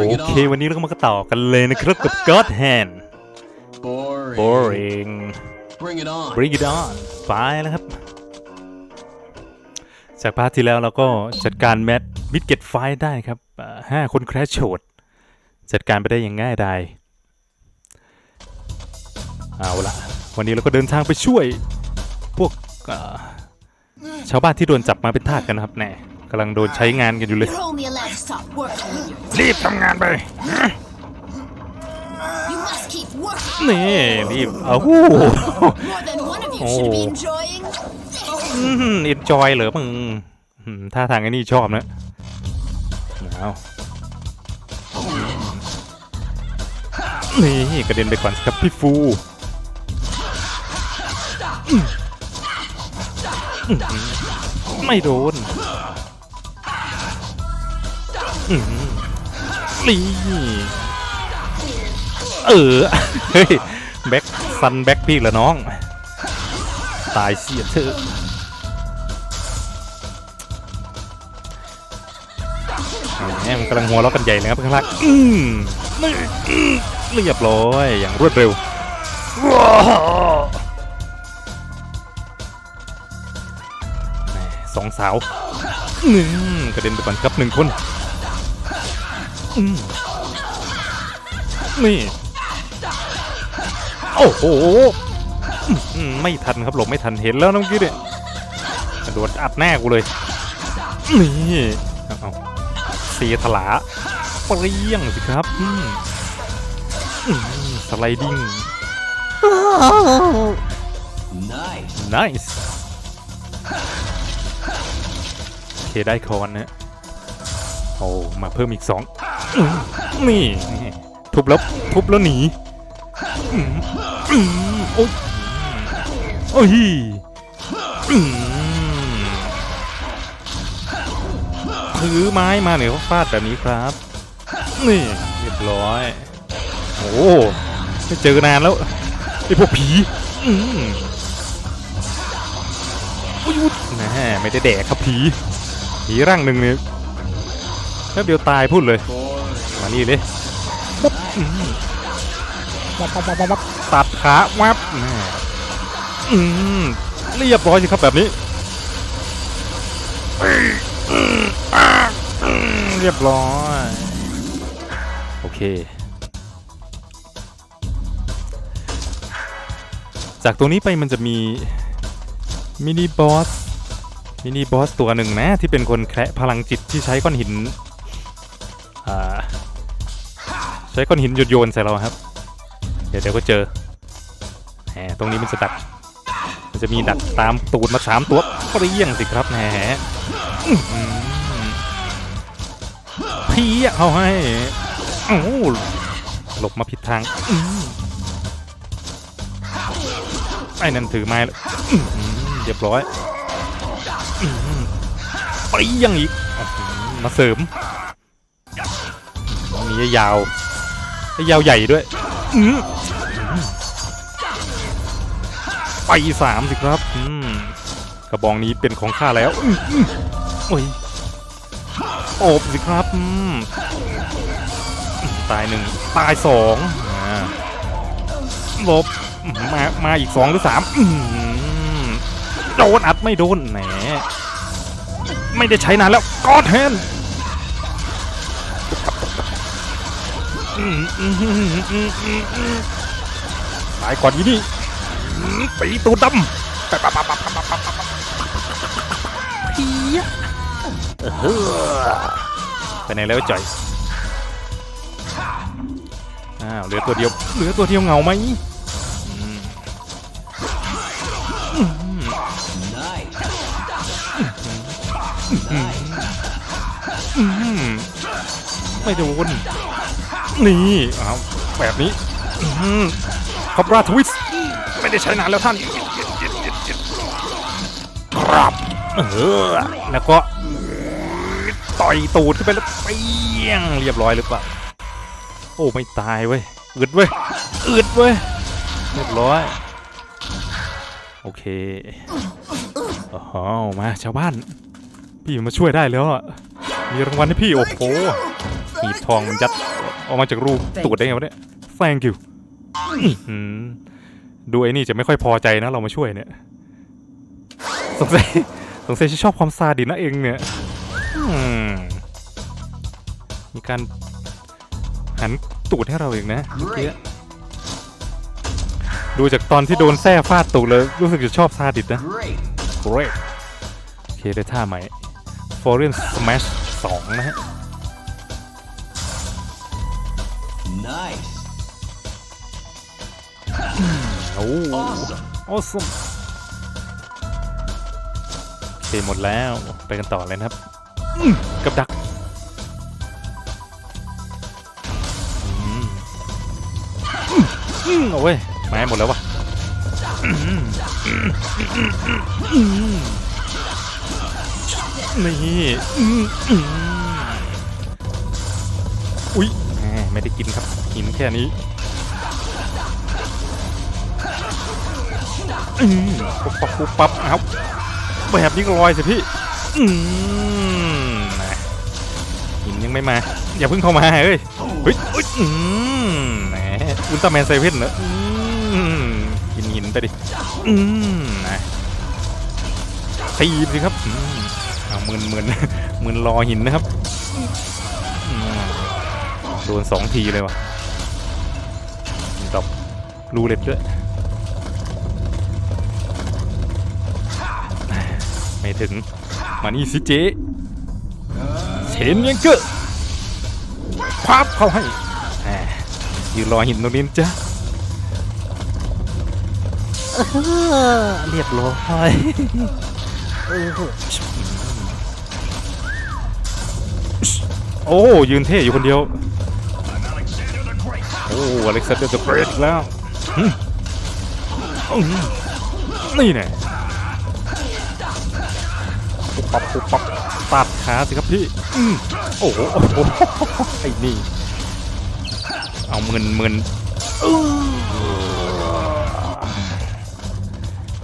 โอ Bring it เค on. วันนี้เราก็มาต่อกันเลยนะครับกับ God Hand Boring. Boring Bring it on. Bring it on ไปแล้วครับ จากพาร์ทที่แล้วเราก็จัดการแมทมิดเก็ตไฟได้ครับอ่าห้าคนแครชโชดจัดการไปได้อย่างง่ายดายเอาละวันนี้เราก็เดินทางไปช่วยพวกอ่าชาวบ้านที่โดนจับมาเป็นทาสกันนะครับแน่ กำลังโดนใช้งานกันอยู่เลย You're only allowed to stop working when you're รีบทำงานไป You must keep working. นี่รีบเอาหู More than one of you should be Oh. enjoying this. เอ็นจอยเหรอมึงอืมท่าทางไอ้นี่ชอบนะเอานี่กระเด็นไปก่อนสิครับพี่ฟูอืมอืมไม่โดน นี่เออเฮ้ยแบ็คซันแบ็คพี่เหรอน้อง ตายเสียเธอะแหมมันกำลังหัวเราะกันใหญ่เลยครับข้างล่อืมนี่อืมเรียบร้อยอย่างรวดเร็วว้าสองสาวหนึ่งกระเด็นไปก่อนครับหนึ่งคน นี่ โอ้โหอืมไม่ทันครับหลบไม่ทันเห็นแล้วนะเมื่อกี้เนี่ยกระโดดอัดแน่กูเลย นี่เอาเอาเสียถลาเปรี้ยงสิครับอืมอืมสไลดิ้ง Nice. nice โอเคได้คอนนะโอ้มาเพิ่มอีกสองอืม นี่ทุบแล้วทุบแล้วหนีโอ้ยโอ้ยถือไม้มาเหนี่ยเขาฟาดแบบนี้ครับ นี่เรียบร้อย โอ้ไม่เจอกันนานแล้วไอพวกผีอืมอุ้ยอุ๊ยแม่ไม่ได้แดกครับผีผีร่างหนึ่งเนี่ยแป๊บเดียวตายพูดเลย มานี่เลยปั๊บอืมปั๊บปั๊บบับตัดขาวับอืมเรียบร้อยสิครับแบบนี้ เรียบร้อย โอเค จากตรงนี้ไปมันจะมี มินิบอส มินิบอสตัวหนึ่งนะ ที่เป็นคนแคระพลังจิตที่ใช้ก้อนหิน อ่า ใช้ก้อนหินโยนโยนๆใส่เราครับ เดี๋ยวเดี๋ยวก็เจอแหมตรงนี้มันจะดัก มันจะมีดักตามตูดมาสามตัวเปรี้ยงสิครับแหมอื้อหือเพี้ยเอาให้โอ้โหหลบมาผิดทางอไอ้นั่นถือไม้แล้วอื้อหือเรียบร้อยอื้อหือเปรี้ยงอีก มาเสริมมียาว ยาวใหญ่ด้วยอื้อไปสามสิครับอืมกระบองนี้เป็นของข้าแล้วโอ้ยโอบสิครับอืมตายหนึ่งตายสองลบมามาอีกสองหรือสามโดนอัดไม่โดนแหมไม่ได้ใช้นานแล้วกอดแฮน ตายก่อนยี่นี่ปีตูดดำไปปะปะปะปะปะปะปะเพี้ยไปไหนแล้วจ่อยอ้าวเหลือตัวเดียวเหลือตัวเดียวเหงาไหมไม่โดน นี่เอาแบบนี้คอบราทวิสไม่ได้ใช้นานแล้วท่านครับเออแล้วก็ต่อยตูดขึ้นไปแล้วเปี้ยงเรียบร้อยหรือเปล่าโอ้ไม่ตายเว้ยอึดเว้ยอึดเว้ยเรียบร้อยโอเคอ๋อมาชาวบ้าน พี่มาช่วยได้แล้วมีรางวัลให้พี่โอ้โหหีบทองมันยัด ออกมาจากรูตูดได้ไงวะเนี่ย thank you อื้อหือดูไอ้นี่จะไม่ค่อยพอใจนะเรามาช่วยเนี่ย สงสัยสงสัยจะชอบความซาดิสนะเองเนี่ยอืมมีการหันตูดให้เราอีกนะเมื่อกี้ Great. ดูจากตอนที่โดนแส้ฟาดตูดเลย รู้สึกจะชอบซาดิสนะ Great. Great โอเคได้ท่าใหม่ Foreign Smash 2 นะฮะ Nice. โอ้ Awesome. awesome โอเคหมดแล้ว ไปกันต่อเลยนะครับ กับดักอืมอืมอืมโอ้ยไม้หมดแล้ววะนี่อืมอืมอุ๊ย ไม่ได้กินครับหินแค่นี้อืมปุ๊บปั๊บปุ๊บปั๊บเอาแบบนี้ก็ลอยสิพี่อืมนะหินยังไม่มา อย่าเพิ่งเข้ามาเอ้ยเฮ้ยเฮ้ยอืมแหมอุลตร้าแมนเซเว่นเนอะอืมกินหินไปดิอืมนะตีสิครับอืมเอาหมื่นหมื่นหมื่นรอหินนะครับ โดนสองทีเลยวะดอกรูเล็ดด้วย ไม่ถึง มานี่สิเจ๊เชนยังเกอร์ควับเข้าให้ยืนรอหินตรงนี้นจ้ะเรียบร้อยโอ้ ยืนเท่อยู่คนเดียว อ้อเล็กซานเดอร์เดอะเกรทอีกแล้วหึอื้อหือนี่แน่ปุ๊บปั๊บปุ๊บปั๊บตัดขาสิครับพี่อืมโอ้โหโอ้โหไอ้นี่ เอาเงินเงินอื้อ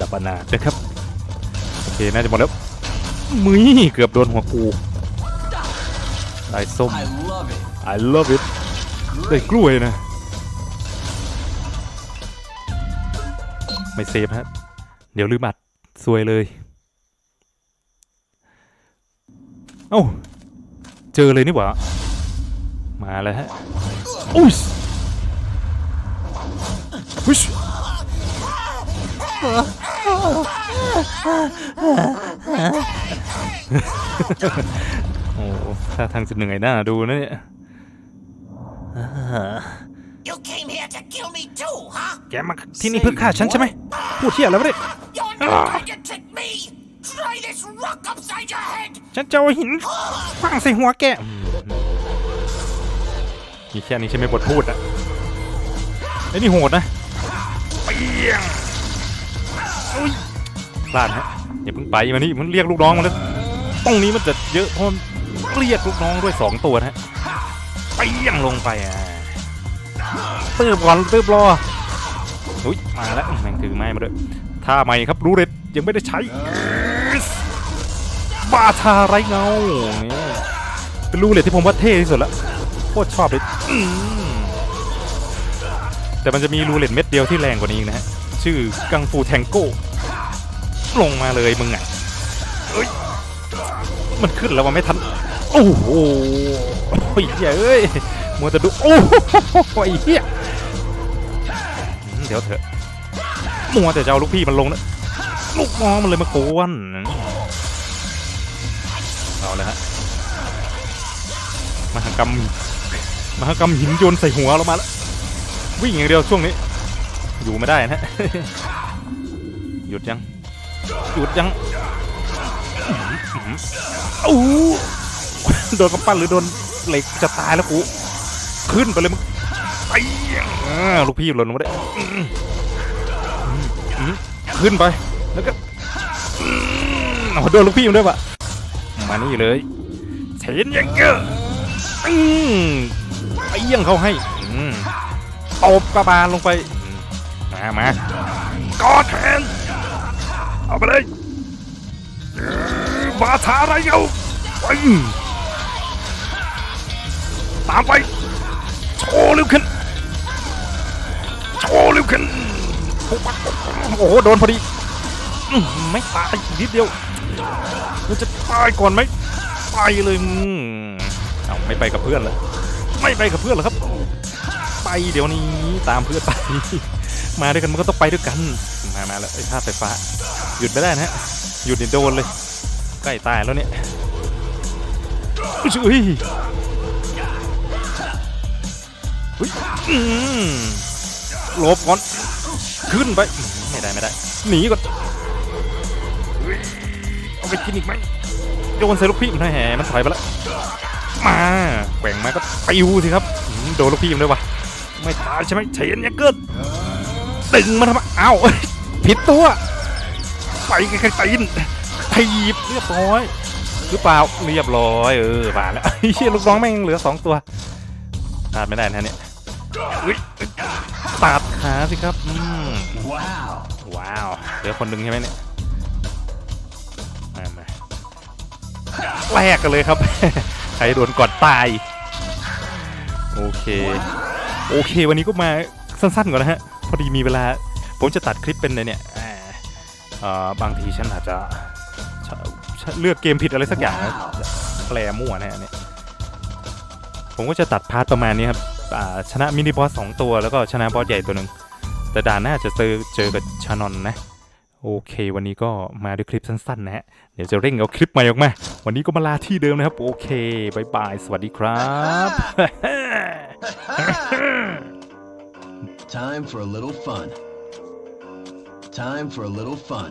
ดับอนาดนะครับ โอเค น่าจะหมดแล้วมึยเกือบโดนหัวกูได้ส้ม I love it. I love it ได้กล้วยนะ ไม่เซฟฮะ เดี๋ยวลืมอัดซวยเลย เอ้า เจอเลยนี่หว่า มาแล้วฮะอุ้ยอุ้ยโอ้ท่าทางจะเหนื่อยหน้าดูนะเนี่ย You came here to kill me too, huh? แกมาที่นี่เพื่อฆ่าฉันใช่ไหมพูดเที่ยอะไรวะเนี่ย You're not going to trick me! Try this rock upside your head! ฉันจะเอาหินขว้างใส่หัวแกอืมมีแค่นี้ใช่ไหมบทพูดอะไอ้นี่โหดนะเปียงอุ้ยพลาดฮะอย่าเพิ่งไปมานี่มันเรียกลูกน้องมาแล้วตรงนี้มันจะเยอะเพราะมันเรียกลูกน้องด้วยสองตัวนะฮะเปียงลงไปอะตืบก่อนตืบรอ อุ้ยมาแล้วแม่งถือไม้มาด้วยท่าใหม่ครับรูเร็ดยังไม่ได้ใช้บาทาไรเงานี่เป็นรูเลยที่ผมว่าเท่ที่สุดละโคตรชอบเลยแต่มันจะมีรูเล็ตเม็ดเดียวที่แรงกว่านี้นะฮะ ชื่อกังฟูแทงโก้ ลงมาเลยมึงอะเอ้ย มันขึ้นแล้วมันไม่ทัน โอ้โหโอ้เหี้ยเอ้ยมัวแต่ดู โอ้โหไอ้เหี้ย ดี๋ยวเถอะมัวแต่จะเอาลูกพี่มันลงนะลูกน้องมันเลยมากวนเอาเลยฮะมหากรรมมหากรรมหินโยนใส่หัวเรามาแล้ววิ่งอย่างเดียวช่วงนี้ อยู่ไม่ได้นะหยุดยังหยุดยังอู้โดนกำปั้นหรือโดนเหล็กจะตายแล้วกูขึ้นไปเลยมึง ลูกพี่หล่นลงมาได้ขึ้นไป แล้วก็อื้อเอาโดนลูกพี่มันด้วยปะมานี่เลยเชนยังเกอร์อืมไปเยี่ยงเขาให้อืมตบกระบาลลงไป มามากอดแขนเอาไปเลยบาทาอะไรเอาไปตามไปโชว์เร็วขึ้น โชว์เร็วขึ้นโอ้โหโดนพอดีไม่ตายนิดเดียวเราจะตายก่อนไหมไปเลยเอาไม่ไปกับเพื่อนเลยไม่ไปกับเพื่อนหรอครับ ไปเดี๋ยวนี้ตามเพื่อนไป มาด้วยกันมันก็ต้องไปด้วยกัน มามาแล้วไอ้ท่าไฟฟ้า หยุดไม่ได้นะฮะหยุดนี่โดนเลย ใกล้ตายแล้วเนี่ยอุ้ยอุ้ยอืม หลบก่อน ขึ้นไป ไม่ได้ไม่ได้ หนีก่อน เอาไปกินอีกไหมโยนใส่ลูกพี่มันแหมมันถอยไปแล้ว มาแกว่งมาก็ปิวสิครับ โดนลูกพี่มันด้วยวะไม่ตายใช่ไหมเฉียนยังเกิดดึงมาทำไมอ้าวเอ้ยผิดตัวไปไกลๆตีนถีบเรียบร้อยหรือเปล่าเรียบร้อยเออผ่านแล้วเฮียลูกน้องแม่งเหลือสองตัวตัดไม่ได้นะเนี่ย อุ๊ยตัดขาสิครับอืม Wow. ว้าวเหลือคนหนึ่งใช่ไหมเนี่ยมามาแลกกันเลยครับ ใครโดนก่อนตาย โอเค โอเค วันนี้ก็มาสั้นๆก่อนนะฮะ พอดีมีเวลา ผมจะตัดคลิปเป็นในเนี่ยอ่าเอ่อบางทีฉันอาจจะชชเลือกเกมผิดอะไรสักอย่างนะแปลมั่วนะฮะเนี่ยผมก็จะตัดพาร์ทประมาณนี้ครับอ่า ชนะมินิบอสสองตัวแล้วก็ชนะบอสใหญ่ตัวหนึ่งแต่ด่านหน้าจะเจอเจอกับชานอนนะ โอเค วันนี้ก็มาด้วยคลิปสั้นๆนะฮะเดี๋ยวจะเร่งเอาคลิปใหม่ออกมา วันนี้ก็มาลาที่เดิมนะครับ โอเคบายบาย สวัสดีครับ Time for a little fun. Time for a little fun.